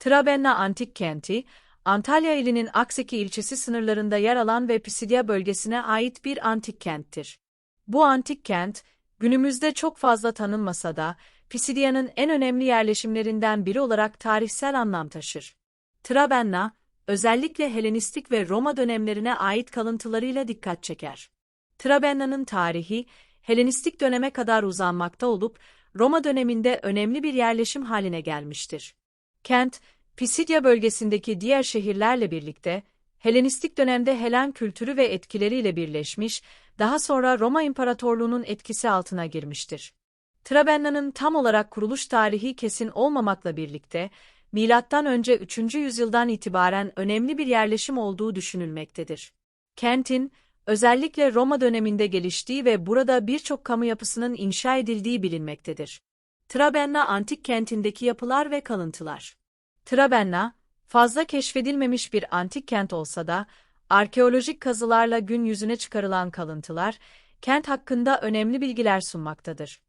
Trabenna Antik Kenti, Antalya ilinin Akseki ilçesi sınırlarında yer alan ve Pisidya bölgesine ait bir antik kenttir. Bu antik kent, günümüzde çok fazla tanınmasa da, Pisidya'nın en önemli yerleşimlerinden biri olarak tarihsel anlam taşır. Trabenna, özellikle Helenistik ve Roma dönemlerine ait kalıntılarıyla dikkat çeker. Trabenna'nın tarihi, Helenistik döneme kadar uzanmakta olup, Roma döneminde önemli bir yerleşim haline gelmiştir. Kent, Pisidya bölgesindeki diğer şehirlerle birlikte, Helenistik dönemde Helen kültürü ve etkileriyle birleşmiş, daha sonra Roma İmparatorluğu'nun etkisi altına girmiştir. Trabenna'nın tam olarak kuruluş tarihi kesin olmamakla birlikte, milattan önce 3. yüzyıldan itibaren önemli bir yerleşim olduğu düşünülmektedir. Kentin, özellikle Roma döneminde geliştiği ve burada birçok kamu yapısının inşa edildiği bilinmektedir. Trabenna antik kentindeki yapılar ve kalıntılar. Trabenna, fazla keşfedilmemiş bir antik kent olsa da, arkeolojik kazılarla gün yüzüne çıkarılan kalıntılar, kent hakkında önemli bilgiler sunmaktadır.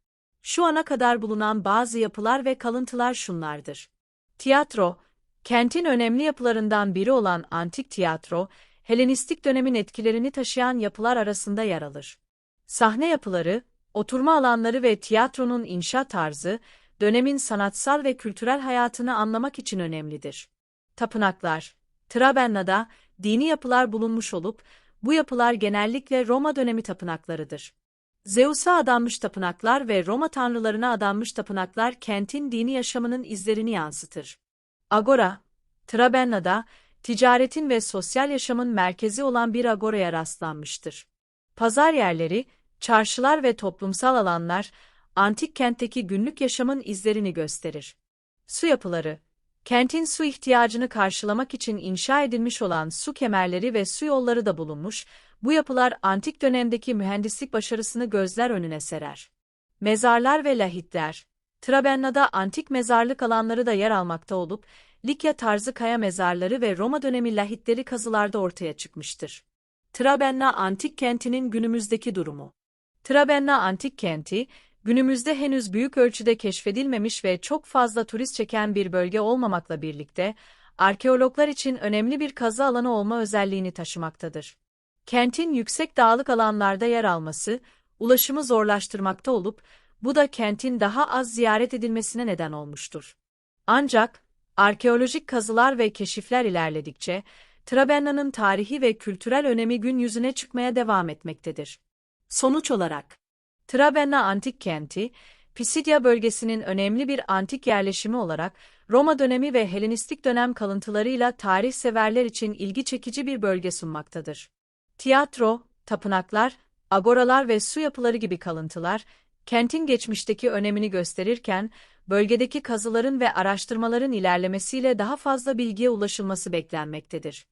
Şu ana kadar bulunan bazı yapılar ve kalıntılar şunlardır. Tiyatro, kentin önemli yapılarından biri olan antik tiyatro, Helenistik dönemin etkilerini taşıyan yapılar arasında yer alır. Sahne yapıları, oturma alanları ve tiyatronun inşa tarzı, dönemin sanatsal ve kültürel hayatını anlamak için önemlidir. Tapınaklar, Trabenna'da dini yapılar bulunmuş olup, bu yapılar genellikle Roma dönemi tapınaklarıdır. Zeus'a adanmış tapınaklar ve Roma tanrılarına adanmış tapınaklar kentin dini yaşamının izlerini yansıtır. Agora, Trabenna'da ticaretin ve sosyal yaşamın merkezi olan bir agoraya rastlanmıştır. Pazar yerleri, çarşılar ve toplumsal alanlar, antik kentteki günlük yaşamın izlerini gösterir. Su yapıları, kentin su ihtiyacını karşılamak için inşa edilmiş olan su kemerleri ve su yolları da bulunmuş, bu yapılar antik dönemdeki mühendislik başarısını gözler önüne serer. Mezarlar ve lahitler, Trabenna'da antik mezarlık alanları da yer almakta olup, Likya tarzı kaya mezarları ve Roma dönemi lahitleri kazılarda ortaya çıkmıştır. Trabenna antik kentinin günümüzdeki durumu. Trabenna antik kenti, günümüzde henüz büyük ölçüde keşfedilmemiş ve çok fazla turist çeken bir bölge olmamakla birlikte, arkeologlar için önemli bir kazı alanı olma özelliğini taşımaktadır. Kentin yüksek dağlık alanlarda yer alması, ulaşımı zorlaştırmakta olup, bu da kentin daha az ziyaret edilmesine neden olmuştur. Ancak, arkeolojik kazılar ve keşifler ilerledikçe, Trabenna'nın tarihi ve kültürel önemi gün yüzüne çıkmaya devam etmektedir. Sonuç olarak, Trabenna antik kenti, Pisidya bölgesinin önemli bir antik yerleşimi olarak Roma dönemi ve Helenistik dönem kalıntılarıyla tarih severler için ilgi çekici bir bölge sunmaktadır. Tiyatro, tapınaklar, agoralar ve su yapıları gibi kalıntılar, kentin geçmişteki önemini gösterirken, bölgedeki kazıların ve araştırmaların ilerlemesiyle daha fazla bilgiye ulaşılması beklenmektedir.